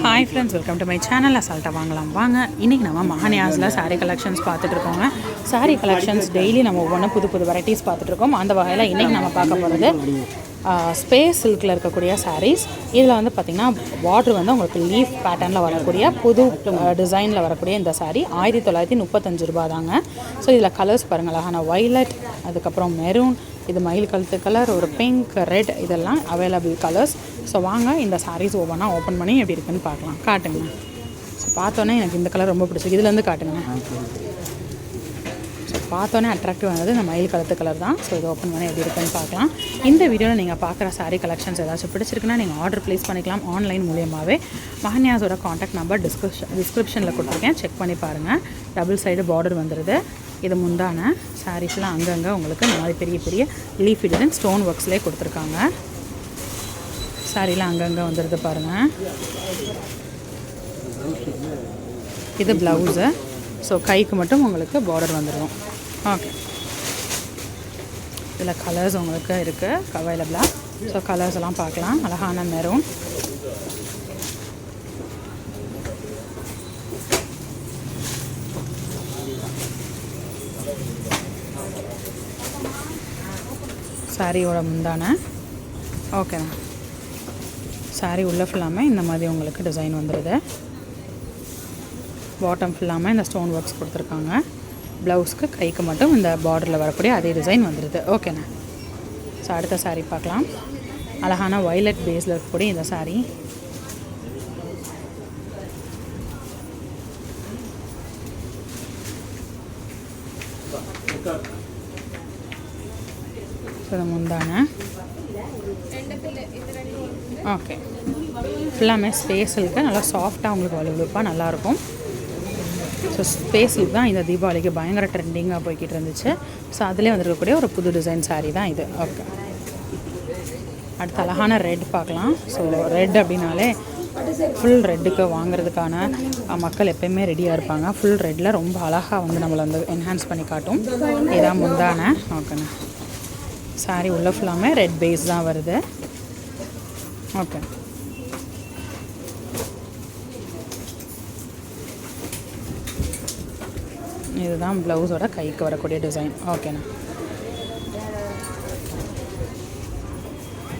Hi friends welcome to my channel அசால்ட்டாக வாங்கலாம். வாங்க இன்றைக்கி நம்ம மகானியாஸில் சாரீ கலெக்ஷன்ஸ் பார்த்துட்ருக்கோங்க சாரீ கலெக்ஷன்ஸ் டெய்லி நம்ம ஒவ்வொன்றும் புது புது வெரைட்டிஸ் பார்த்துட்ருக்கோம் அந்த வகையில் இன்றைக்கி நம்ம பார்க்க போகிறது ஸ்பேஸ் சில்கில் இருக்கக்கூடிய சாரீஸ் இதில் வந்து பார்த்திங்கன்னா பார்டர் வந்து உங்களுக்கு லீஃப் பேட்டர்னில் வரக்கூடிய புது டிசைனில் வரக்கூடிய இந்த சாரீ ஆயிரத்தி தொள்ளாயிரத்தி முப்பத்தஞ்சு ரூபா தாங்க ஸோ இதில் கலர்ஸ் பாருங்கள் அழகான வைலட் அதுக்கப்புறம் மெரூன் இது மயில் கழுத்து கலர் ஒரு பிங்க் ரெட் இதெல்லாம் அவைலபிள் கலர்ஸ் ஸோ வாங்க இந்த சாரீஸ் ஒவ்வொன்றா ஓப்பன் பண்ணி எப்படி இருக்குன்னு பார்க்கலாம். காட்டுங்க. ஸோ பார்த்தோன்னே எனக்கு இந்த கலர் ரொம்ப பிடிச்சிருக்கு. இதுலேருந்து காட்டுங்க. பார்த்தோன்னே அட்ராக்டிவ் ஆனது இந்த மயில் கழுத்து கலர் தான். ஸோ இது ஓப்பன் பண்ணி எப்படி இருக்குன்னு பார்க்கலாம். இந்த வீடியோவில் நீங்கள் பார்க்குற சாரீ கலெக்ஷன்ஸ் ஏதாச்சும் பிடிச்சிருக்குன்னா நீங்கள் ஆர்டர் ப்ளேஸ் பண்ணிக்கலாம் ஆன்லைன் மூலியமாகவே மஹன்யாஸோட காண்டாக்ட் நம்பர் டிஸ்கிரிப்ஷன் டிஸ்கிரிப்ஷனில் கொடுத்துருக்கேன். செக் பண்ணி பாருங்கள் டபுள் சைடு பார்டர் வந்துடுது இது முந்தான. சாரீஸ்லாம் அங்கங்கே உங்களுக்கு இந்த மாதிரி பெரிய பெரிய லீஃப் டிசைன் ஸ்டோன் ஒர்க்ஸ்லேயே கொடுத்துருக்காங்க. சாரீலாம் அங்கங்கே வந்துடுது பாருங்கள் இது ப்ளவுஸு ஸோ கைக்கு மட்டும் உங்களுக்கு பார்டர் வந்துடும் ஓகே இதில் கலர்ஸ் உங்களுக்கு இருக்குது அவைலபிளாக ஸோ கலர்ஸ் எல்லாம் பார்க்கலாம். அழகான மெரூன் சாரியோட முந்தான. ஓகேண்ணா சாரி உள்ள ஃபுல்லாமே இந்த மாதிரி உங்களுக்கு டிசைன் வந்துடுது பாட்டம் ஃபுல்லாமே இந்த ஸ்டோன் ஒர்க்ஸ் கொடுத்துருக்காங்க. ப்ளவுஸ்க்கு கைக்கு மட்டும் இந்த பார்டரில் வரக்கூடிய அதே டிசைன் வந்துடுது ஓகேண்ணா ஸோ அடுத்த சாரீ பார்க்கலாம். அழகான வயலட் பேஸில் இருக்கக்கூடிய இந்த சாரீ இது முந்தான ஓகே ஃபுல்லாமே ஸ்பேஸிலுக்கு நல்லா சாஃப்டாக உங்களுக்கு வலுவலுப்பாக நல்லாயிருக்கும் ஸோ ஸ்பேஸில் தான் இந்த தீபாவளிக்கு பயங்கர ட்ரெண்டிங்காக போய்கிட்டு இருந்துச்சு. ஸோ அதிலே வந்திருக்கக்கூடிய ஒரு புது டிசைன் சாரீ தான் இது. ஓகே அடுத்து அழகான ரெட் பார்க்கலாம். ஸோ ரெட் அப்படின்னாலே ஃபுல் ரெட்டுக்கு வாங்குறதுக்கான மக்கள் எப்பயுமே ரெடியாக இருப்பாங்க. ஃபுல் ரெட்டில் ரொம்ப அழகாக வந்து நம்மளை வந்து என்ஹான்ஸ் பண்ணி காட்டும். இதான் முந்தானே. ஓகேண்ணா சாரி உள்ள ஃபுல்லாமே ரெட் பேஸ் தான் வருது. ஓகே இதுதான் ப்ளவுஸோட கைக்கு வரக்கூடிய டிசைன் ஓகேண்ணா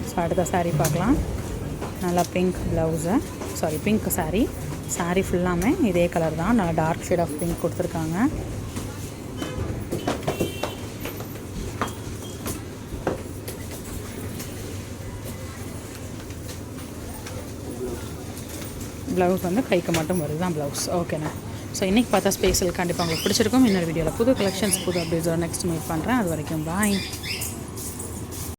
ஸோ அடுத்த சாரீ பார்க்கலாம். நல்லா pink blouse sari pink sari sari ஃபுல்லாமே இதே கலர் தான். நல்லா டார்க் ஷேட் ஆஃப் பிங்க் கொடுத்துருக்காங்க. ப்ளவுஸ் வந்து கைக்கு மட்டும் வருது தான் ப்ளவுஸ் ஓகேண்ணா ஸோ இன்றைக்கி பார்த்தா ஸ்பேஸில் கண்டிப்பாக உங்களுக்கு பிடிச்சிருக்கும். இன்னொரு வீடியோவில் புது கலெக்ஷன்ஸ் புது அப்டேட்ஸோட நெக்ஸ்ட் மீட் பண்ணுறேன் அது வரைக்கும் பாய்